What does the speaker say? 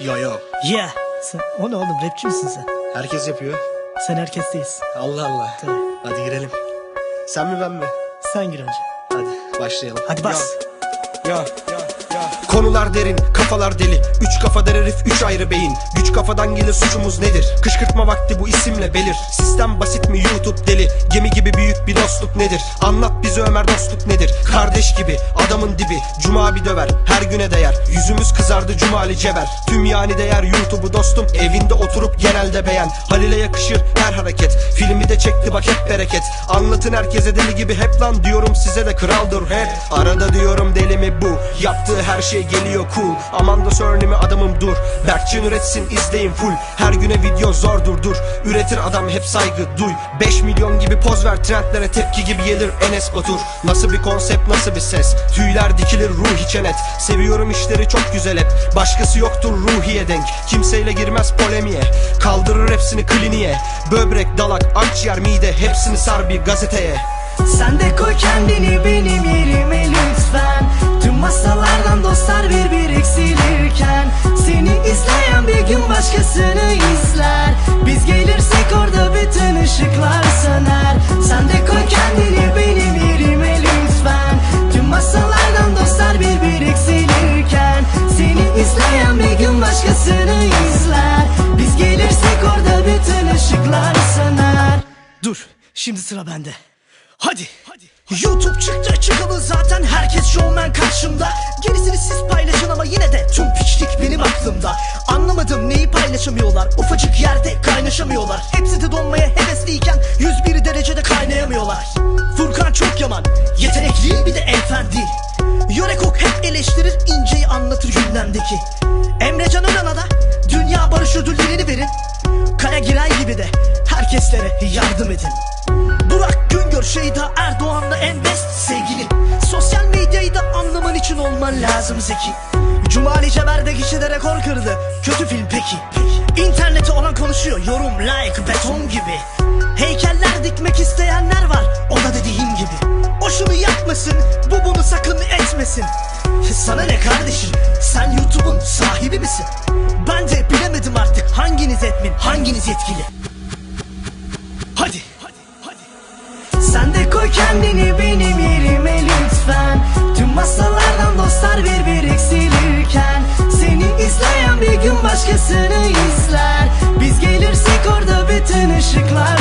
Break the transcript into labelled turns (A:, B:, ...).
A: Yo yo.
B: Yeah. Sen, o ne oğlum rapçi misin sen?
A: Herkes yapıyor.
B: Sen herkes değilsin.
A: Allah Allah.
B: Tabii.
A: Hadi girelim. Sen mi ben mi?
B: Sen gir önce.
A: Hadi başlayalım.
B: Hadi bas.
A: Ya. Konular derin, kafalar deli. Üç kafadır herif, üç ayrı beyin. Güç kafadan gelir suçumuz nedir? Kışkırtma vakti bu isimle belir. Sistem basit mi? YouTube deli. Gemi gibi büyük bir dostluk nedir? Anlat bize Ömer dostluk nedir? Kardeş gibi, adamın dibi. Cuma bir döver, her güne değer. Yüzümüz kızardı Cumali Ceber. Tüm yani değer YouTube'u dostum. Evinde oturup genelde beğen. Halil'e yakışır her hareket. Filmi de çekti bak hep bereket. Anlatın herkese deli gibi hep lan diyorum size de kraldır hep. Arada diyorum deli mi bu? Yaptığı her şey geliyor cool. Amanda Sörni mi adamım dur. Berkcan üretsin izleyin full. Her güne video zordur dur. Üretir adam hep saygı duy. 5 milyon gibi poz ver trendlere tepki gibi gelir Enes Batur. Nasıl bir konsept nasıl bir ses? Tüyler dikilir ruh içe net Seviyorum işleri çok güzel hep. Başkası yoktur ruhiye denk. Kimseyle girmez polemiğe. Kaldırır hepsini kliniğe. Böbrek, dalak, akciğer, mide. Hepsini sar bir gazeteye.
C: Sen de koy kendini benim yerime gün başkasını izler. Biz gelirsek orada bütün ışıklar söner. Sen de koy kendini benim yerime lütfen. Tüm masalardan dostlar bir bir eksilirken. Seni izleyen bir gün başkasını izler. Biz gelirsek orada bütün ışıklar söner.
B: Dur. Şimdi sıra bende. Hadi. YouTube çıktı çıkalı zaten. Herkes showman karşımda. Gerisini siz paylaşın ama yine de tüm piçlik benim aklımda Paylaşamıyorlar. Ufacık yerde kaynaşamıyorlar. Hepsi de donmaya hevesliyken 101 derecede kaynayamıyorlar. Furkan çok yaman yetenekli bir de efendi Yörekok hep eleştirir inceyi anlatır gündemdeki. Emrecan Önal'a da dünya barış ödüllerini verin. Kaya giren gibi de herkeslere yardım edin. Burak Güngör Şeyda Erdoğan'la en best sevgili. Sosyal medyayı da için olman lazım zeki. Cumali Ceber'de gişede rekor kırdı. Kötü film peki? İnternete olan konuşuyor. Yorum like beton gibi. Heykeller dikmek isteyenler var. O da dediğim gibi. O şunu yapmasın bu bunu sakın etmesin. Sana ne kardeşim? Sen YouTube'un sahibi misin? Ben de bilemedim artık hanginiz admin hanginiz yetkili. Hadi.
C: Sen de koy kendini benim başkasını izler. Biz gelirsek orada bütün ışıklar